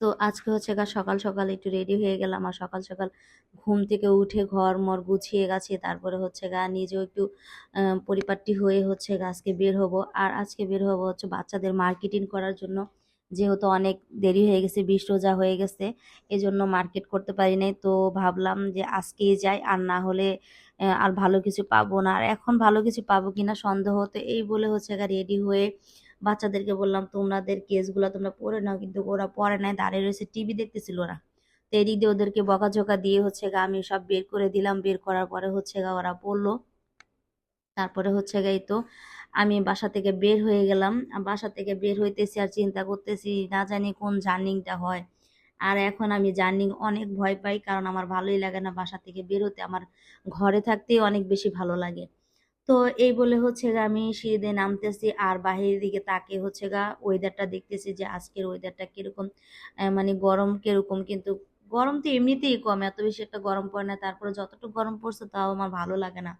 তো আজকে হচ্ছে গা সকাল সকাল একটু রেডি হয়ে গেলাম আর সকাল সকাল ঘুম থেকে উঠে ঘর মর গুছিয়ে গেছি। তারপরে হচ্ছে গা নিজেও একটু পরিপাটি হয়ে হচ্ছে গা আজকে বের হব। আর আজকে বের হব হচ্ছে বাচ্চাদের মার্কেটিং করার জন্য। যেহেতু অনেক দেরি হয়ে গেছে বিশ রোজা হয়ে গেছে, এজন্য মার্কেট করতে পারি নাই। তো ভাবলাম যে আজকেই যাই, আর না হলে আর ভালো কিছু পাবো না। আর এখন ভালো কিছু পাবো কিনা সন্দেহ, তো এই বলে হচ্ছে গা রেডি হয়ে বাচ্চাদেরকে বললাম তোমাদের কেসগুলো তোমরা পড়ে নাও। কিন্তু ওরা পড়ে নাই, দাঁড়িয়ে রয়েছে টিভি দেখতেছিল ওরা তো এদিক দিয়ে ওদেরকে বকাঝকা দিয়ে হচ্ছে গা আমি সব বের করে দিলাম। বের করার পরে হচ্ছে গা ওরা পড়ল তারপরে হচ্ছে গাই তো আমি বাসা থেকে বের হয়ে গেলাম। বাসা থেকে বের হইতেছি আর চিন্তা করতেছি না জানি কোন জার্নিংটা হয়। আর এখন আমি জার্নিং অনেক ভয় পাই, কারণ আমার ভালোই লাগে না বাসা থেকে বের হতে আমার ঘরে থাকতেই অনেক বেশি ভালো লাগে। তো এই বলে হচ্ছে গা আমি সিঁড়ি নামতেছি আর বাহিরের দিকে তাকে হচ্ছে গা ওয়েদারটা দেখতেছি যে আজকের ওয়েদারটা কীরকম মানে গরম কীরকম কিন্তু গরম তো এমনিতেই কম, এত বেশি একটা গরম পড়ে না, তারপরে যতটুকু গরম পড়ছে তাও আমার ভালো লাগে না,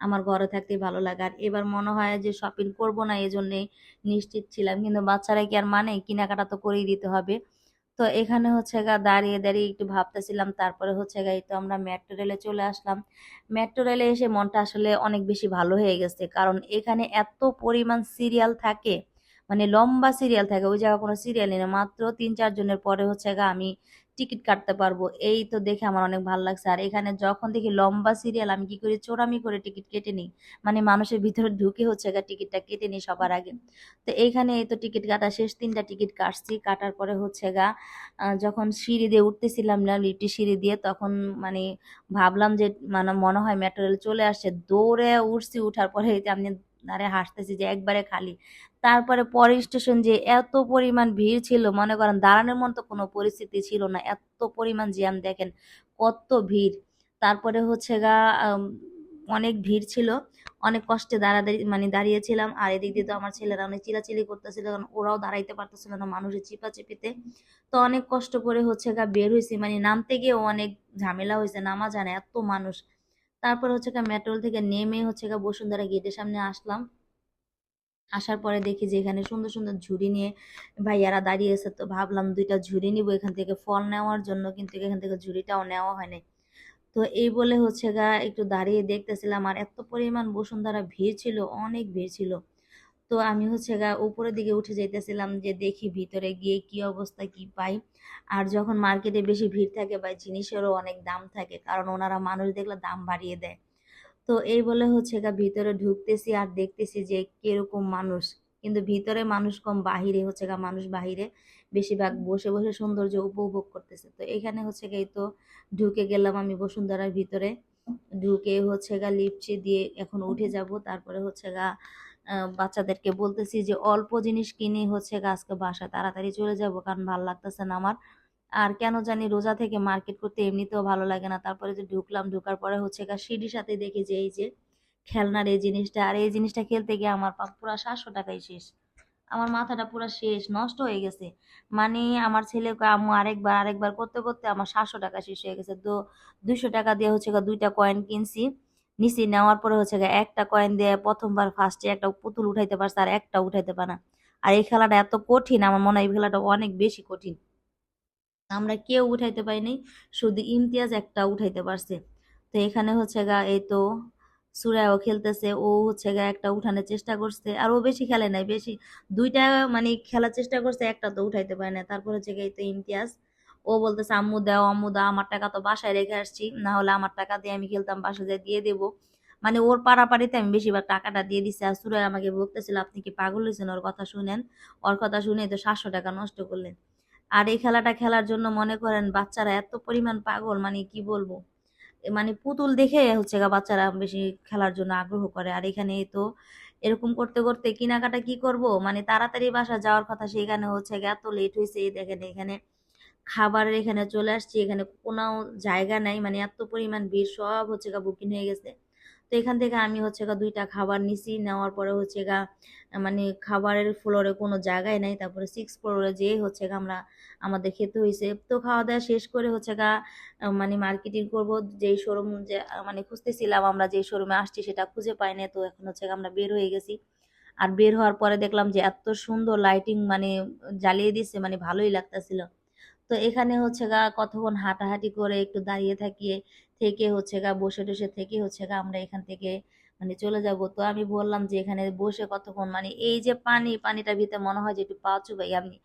আমার ঘরে থাকতেই ভালো লাগে। আর এবার মনে হয় যে শপিং করব না এই জন্যেই নিশ্চিত ছিলাম, কিন্তু বাচ্চারা কি আর মানে? কেনাকাটা তো করেই দিতে হবে। তো এখানে হচ্ছে গা দাঁড়িয়ে দাঁড়িয়ে একটু ভাবতেছিলাম। তারপরে হচ্ছে গা এই তো আমরা মেট্রো রেলে চলে আসলাম। মেট্রো রেলে এসে মনটা আসলে অনেক বেশি ভালো হয়ে গেছে। কারণ এখানে এত পরিমাণ সিরিয়াল থাকে। মানে লম্বা সিরিয়াল থাকে, ওই জায়গায় কোনো সিরিয়ালই না, মাত্র তিন চার জনের পরে হচ্ছে গা আমি টিকিট কাটতে পারব। এই তো দেখে আমার অনেক ভালো লাগছে। আর এখানে যখন দেখি লম্বা সিরিয়াল আমি কি করি? চোরামি করে টিকিট কেটে নিই। মানে মানুষের ভিতরে ঢুকে হচ্ছে গা টিকিটটা কেটে নিই সবার আগে। তো এইখানে এই তো টিকিট কাটা শেষ, তিনটা টিকিট কাটছি। কাটার পরে হচ্ছে গা যখন সিঁড়ি দিয়ে উঠতেছিলাম না লিফটি সিঁড়ি দিয়ে, তখন মানে ভাবলাম যে মানে মনে হয় মেট্রো রেল চলে আসছে। দৌড়ে উঠছি, উঠার পরে আমি দাঁড়িয়ে হাসতেছি যে একবারে খালি। তারপরে পরের স্টেশন যে এত পরিমাণ ভিড় ছিল, মনে করেন দাঁড়ানোর মতো কোনো পরিস্থিতি ছিল না, এত পরিমাণ জ্যাম দেখেন, কত ভিড়। তারপরে হচ্ছে গা অনেক ভিড় ছিল, অনেক কষ্টে দাঁড়াদাঁড়ি মানে দাঁড়িয়েছিলাম। আর এদিক দিয়ে তো আমার ছেলেরা অনেক চিলাচিলি করতেছিল, কারণ ওরাও দাঁড়াইতে পারতেছিল না মানুষের চিপাচিপিতে। তো অনেক কষ্ট করে হচ্ছে গা বের হয়েছি মানে নামতে গিয়েও অনেক ঝামেলা হয়েছে নামা জানে এত মানুষ। তারপর হচ্ছে গা মেট্রোল থেকে নেমে হচ্ছে গা বসুন্ধরা গেটের সামনে আসলাম। আসার পরে দেখি যে এখানে সুন্দর সুন্দর ঝুড়ি নিয়ে ভাইয়ারা দাঁড়িয়ে আছে, তো ভাবলাম দুইটা ঝুড়ি নিব এখান থেকে ফল নেওয়ার জন্য, কিন্তু এখান থেকে ঝুড়িটাও নেওয়া হয়নি তো এই বলে হচ্ছে গা একটু দাঁড়িয়ে দেখতেছিলাম আর এত পরিমাণ বসুন্ধরা ভিড় ছিল, অনেক ভিড় ছিল। তো আমি হচ্ছে গা উপরের দিকে উঠে যাইতেছিলাম যে দেখি ভিতরে গিয়ে কি অবস্থা, কি পাই। আর যখন মার্কেটে বেশি ভিড় থাকে বা জিনিসেরও অনেক দাম থাকে, কারণ ওনারা মানুষ দেখলে দাম বাড়িয়ে দেয়। তো এই বলে হচ্ছে গা ভিতরে ঢুকতেছি আর দেখতেছি যে কীরকম মানুষ। কিন্তু ভিতরে মানুষ কম, বাহিরে হচ্ছে গা মানুষ বাহিরে বেশিরভাগ বসে বসে সৌন্দর্য উপভোগ করতেছে। তো এখানে হচ্ছে গা তো ঢুকে গেলাম আমি বসুন্ধরার ভিতরে। ঢুকে হচ্ছে গা লিফটে দিয়ে এখন উঠে যাব, তারপরে হচ্ছে গা বাচ্চাদেরকে বলতেছি যে, অল্প জিনিস কিনে হচ্ছে আজকে বাসা তাড়াতাড়ি চলে যাব কারণ ভালো লাগতেছে না আমার। আর কেন জানি রোজা থেকে মার্কেট করতে এমনিতেও ভালো লাগে না। তারপরে যে ঢুকলাম, ঢুকার পরে হচ্ছে গা সিঁড়ির সাথে দেখি যে, এই যে খেলনার এই জিনিসটা আর এই জিনিসটা খেলতে গিয়ে আমার পুরা সাতশো টাকাই শেষ। আমার মাথাটা পুরা শেষ, নষ্ট হয়ে গেছে। মানে আমার ছেলে আম্মু আরেকবার আরেকবার করতে করতে আমার সাতশো টাকা শেষ হয়ে গেছে। তো দুইশো টাকা দিয়ে হচ্ছে দুইটা কয়েন কিনছি। নিছি নেওয়ার পরে হচ্ছে গা একটা কয়েন দিয়ে প্রথমবার ফার্স্টে একটা পুতুল উঠাইতে পারছে আর একটা উঠাইতে পারে না। আর এই খেলাটা এত কঠিন, আমার মনে হয় এই খেলাটা অনেক বেশি কঠিন। আমরা কেউ উঠাইতে পারিনি শুধু ইমতিয়াজ একটা উঠাইতে পারছে। তো এখানে হচ্ছে গা এই তো সুরায়ও খেলতেছে, ও হচ্ছে গা একটা উঠানোর চেষ্টা করছে। আর ও বেশি খেলে নাই, বেশি দুইটা মানে খেলার চেষ্টা করছে, একটা তো উঠাইতে পারে না। তারপর হচ্ছে গা এই তো ইমতিয়াজ ও বলতেছে, আম্মু দাও আম্মু দাও, আমার টাকা তো বাসায় রেখে আসছি না হলে আমার টাকা দিয়ে আমি খেলতাম, বাসায় যেয়ে দিয়ে দেবো। মানে ওর পাড়াপাড়িতে আমি বেশিরভাগ টাকাটা দিয়ে দিচ্ছি আর সুরাই আমাকে বলতেছিল আপনি কি পাগল হয়েছেন? ওর কথা শুনেন। ওর কথা শুনে তো সাতশো টাকা নষ্ট করলেন। আর এই খেলাটা খেলার জন্য মনে করেন বাচ্চারা এত পরিমাণ পাগল মানে কি বলব? মানে পুতুল দেখে হচ্ছে গা বাচ্চারা বেশি খেলার জন্য আগ্রহ করে। আর এখানে তো এরকম করতে করতে কেনাকাটা কি করব? মানে তাড়াতাড়ি বাসা যাওয়ার কথা, সেখানে হচ্ছে গা এত লেট হয়েছে দেখেন এখানে খাবারের এখানে চলে আসছি, এখানে কোনো জায়গা নাই মানে এত পরিমাণ ভিড়, সব হচ্ছে গা বুকিং হয়ে গেছে। তো এখান থেকে আমি হচ্ছে গা দুইটা খাবার নিছি, নেওয়ার পরে হচ্ছে গা মানে খাবারের ফ্লোরে কোনো জায়গায় নাই, তারপরে সিক্স ফ্লোরে যেয়ে হচ্ছে গা আমরা, আমাদের খেতে হয়েছে তো খাওয়া দাওয়া শেষ করে হচ্ছে গা মানে মার্কেটিং করব, যেই শোরুম যে মানে খুঁজতেছিলাম আমরা, যেই শোরুমে আসছি সেটা খুঁজে পাই না তো এখন হচ্ছে গা আমরা বের হয়ে গেছি। আর বের হওয়ার পরে দেখলাম যে এত সুন্দর লাইটিং মানে জ্বালিয়ে দিচ্ছে মানে ভালোই লাগতেছিল। তো এখানে হচ্ছে গা কতক্ষণ হাঁটাহাঁটি করে একটু দাঁড়িয়ে থাকিয়ে থেকে হচ্ছে গা বসে টসে থেকে হচ্ছে গা আমরা এখান থেকে মানে চলে যাব। তো আমি বললাম যে এখানে বসে কতক্ষণ মানে এই যে পানি, পানিটার ভিতরে মনে হয় যে একটু পা চুবাই। আমি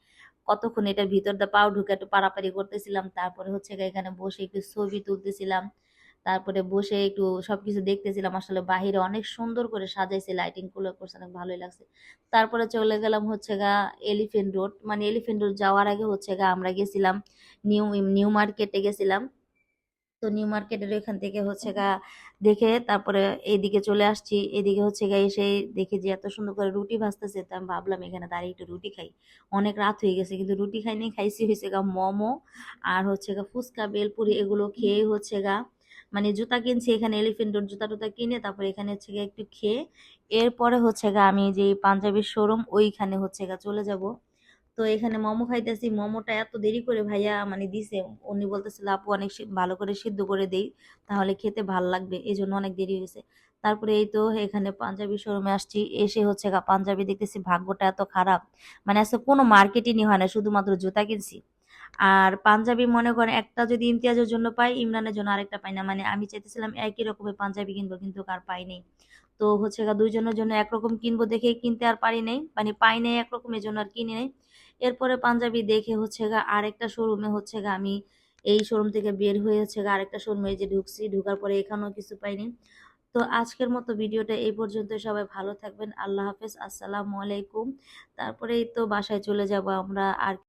কতক্ষণ এটার ভিতর দিয়ে পাও ঢুকে একটু পাড়াপাড়ি করতেছিলাম, তারপরে হচ্ছে গা এখানে বসে একটু ছবি তুলতেছিলাম। তারপরে বসে একটু সবকিছু দেখতেছিলাম। আসলে বাহিরে অনেক সুন্দর করে সাজাইছে লাইটিংগুলো করছে, অনেক ভালোই লাগছে। তারপরে চলে গেলাম হচ্ছে গা এলিফেন্ট রোড মানে এলিফেন্ট রোড যাওয়ার আগে হচ্ছে গা আমরা গেছিলাম নিউ নিউ মার্কেটে গেছিলাম। তো নিউ মার্কেটের ওইখান থেকে হচ্ছে গা দেখে তারপরে এইদিকে চলে আসছি। এদিকে হচ্ছে গা এসে দেখি যে এত সুন্দর করে রুটি ভাজতেছে। তো আমি ভাবলাম, এখানে দাঁড়িয়ে একটু রুটি খাই। অনেক রাত হয়ে গেছে, কিন্তু রুটি খাইনি, খাইছি হয়েছে গা মোমো আর হচ্ছে গা ফুচকা, বেলপুরি এগুলো খেয়ে হচ্ছে গা মানে জুতা কিনছি, এখানে এলিফেন্ট রোড জুতা টুতা কিনে তারপর এখানে হচ্ছে গা একটু খেয়ে, এরপরে হচ্ছে গা আমি যে পাঞ্জাবির শোরুম ওইখানে হচ্ছে গা চলে যাব। তো এখানে মোমো খাইতেছি, মোমোটা এত দেরি করে ভাইয়া মানে দিছে, উনি বলতেছিল, আপু, অনেক ভালো করে সিদ্ধ করে দেই, তাহলে খেতে ভালো লাগবে। এই জন্য অনেক দেরি হয়েছে তারপরে এই তো এখানে পাঞ্জাবি শোরুমে আসছি, এসে হচ্ছে গা পাঞ্জাবি দেখতেছি, ভাগ্যটা এত খারাপ। মানে আজকে কোনো মার্কেটিংই হয় না, শুধুমাত্র জুতা কিনছি। আর পাঞ্জাবি মনে করেন একটা যদি ইমতিয়াজের জন্য পাই, ইমরানের জন্য আরেকটা পাই না। মানে আমি চাইতেছিলাম একই রকমের পাঞ্জাবি কিনবো, কিন্তু আর পাই নাই। তো হচ্ছে দুইজনের জন্য একরকম কিনবো দেখে কিনতে আর পারি নাই। মানে পাই নাই একরকম এই জন্য আর কিনি নাই। এরপরে পাঞ্জাবি দেখে হচ্ছে গা আরেকটা শোরুমে হচ্ছে গা আমি এই শোরুম থেকে বের হয়ে হচ্ছে গা আরেকটা শোরুমে যে ঢুকছি, ঢুকার পরে এখানেও কিছু পাইনি। তো আজকের মতো ভিডিওটা এই পর্যন্ত। সবাই ভালো থাকবেন। আল্লাহ হাফেজ। আসসালামু আলাইকুম। তারপরেই তো বাসায় চলে যাব আমরা আর